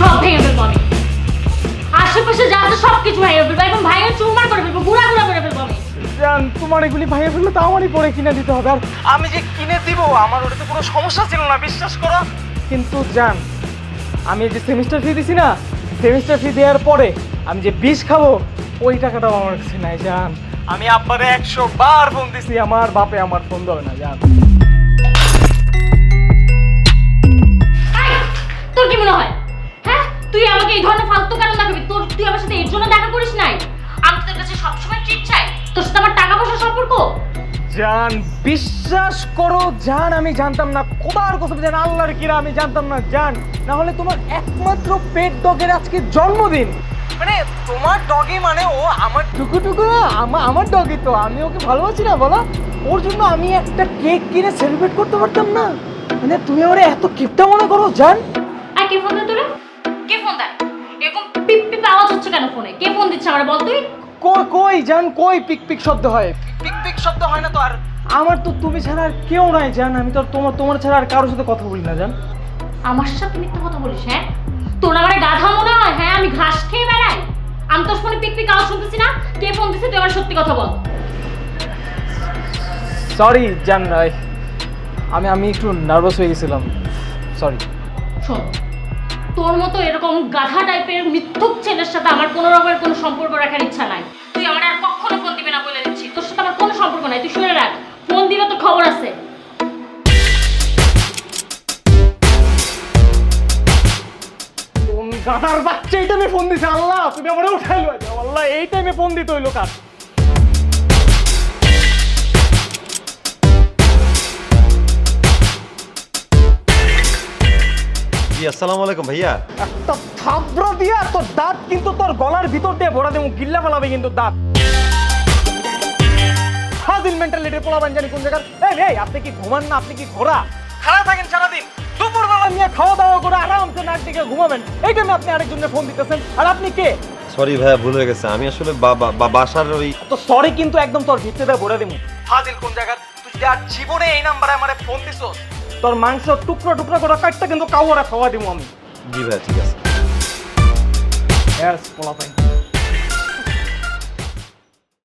সব ভেঙে ফেলব আশেপাশে যা সব কিছু ভেঙে ফেলব। এখন ভাইয়া চুরমার করে ফেলব জান, তোমার এগুলি ভাইয়া ফেললে তো আমারই পরে কিনে দিতে হবে। আর আমি যে কিনে দিব, আমার ওটাতে কোনো সমস্যা ছিল না, বিশ্বাস করো। কিন্তু জান, আমি যে সেমিস্টার ফি দিছি না সেমিস্টার ফি দেওয়ার পরে আমি যে বিষ খাব, ওই টাকাটাও আমার কাছে নাই জান। আমি আব্বারে একশো বার ফোন দিছি আমার বাপে আমার ফোন দেবে না জান তোর কি মনে হয়? হ্যাঁ? তুই আমাকে এই ধরনের ফালতু দেখাবি তোর তুই আমার সাথে এর জন্য দেখা করিস নাই? আমি তোর কাছে সবসময় ট্রিট চাই। তোর সাথে আমার টাকা পয়সা সম্পর্ক? জান বিশ্বাস করো জান আমি জানতাম না। কোথার কথা জান আল্লাহর কিরা আমি জানতাম না। জান না হলে তোমার একমাত্র পেট ডগের আজকে জন্মদিন। মানে তোমার ডগি মানে ও আমার টুকু টুকু আমার আমার ডগি তো। আমি ওকে ভালোবাসি না বলো? ওর জন্য আমি একটা কেক কিনে সেলিব্রেট করতে পারতাম না। মানে তুমি আমার এত কিপটা মনে করো জান? আর কে ফোন তোরা? কে ফোন দেয়? এরকম পিপ পিপ আওয়াজ হচ্ছে কেন ফোনে কে ফোন দিচ্ছে আমার বল তুই? কই কই জান? কই পিক পিক শব্দ হয়? পিক পিক শব্দ হয় না তো আর। আমার তো তুমি ছাড়া আর কেউ নাই জান। আমি তো আর তোমার তোমার ছাড়া আর কারোর সাথে কথা বলি না জান। আমার সাথে মিথ্যা কথা বলিস হ্যাঁ? তোর আমার গাধা মনে হয় হ্যাঁ? আমি ঘাস আমি তোর ফোনে পিক পিক আওয়াজ শুনতেছি না? কে ফোন দিছে? তুই আমার সত্যি কথা বল। সরি জান আমি আমি একটু নার্ভাস হয়ে গেছিলাম। সরি শোন তোর মতো এরকম গাধা টাইপের মিথ্যুক ছেলের সাথে আমার কোনো রকমের কোনো সম্পর্ক রাখার ইচ্ছা নাই। তুই আমার আর কখনো ফোন দিবি না বলে দিচ্ছি। তোর সাথে আমার কোনো সম্পর্ক নাই। তুই শুনে রাখ। ফোন দিলে তো খবর আছে। গাধার বাচ্চা এই টাইমে ফোন দিছে আল্লাহ তুমি আমারে উঠাইলো আল্লাহ এই টাইমে ফোন দিতে হইল কার? জি আসসালামু আলাইকুম ভাইয়া। একটা থাবড়া দিয়া তোর দাঁত কিন্তু তোর গলার ভিতর দিয়ে ভরা দেবো গিল্লা ফেলাবে কিন্তু দাঁত। ফাজিল মেন্টালিটি পোলাবেন জানি কোন জায়গার? এই এই আপনি কি ঘুমান না আপনি কি ঘোরা খারাপ থাকেন সারাদিন। নিয়ে খাওয়া দাওয়া করে আরামসে নাক ডেকে ঘুমাবেন। এই জন্য আপনি আরেকজনের ফোন দিতেছেন। আর আপনি কে? সরি ভাইয়া ভুল হয়ে গেছে। আমি আসলে বা- বা- বা- বাসার ওই তো সরি কিন্তু একদম তোর ভিত্তিতে ভরে দিমু ফাজিল কোন জায়গার? তুই আর জীবনে এই নাম্বারে আমারে ফোন দিছস। তোর মাংস টুকরো টুকরো করে কাটতে কিন্তু কাউরে খাওয়া দিমু আমি। জি ভাইয়া ঠিক আছে। Yes, পোলাপাইন।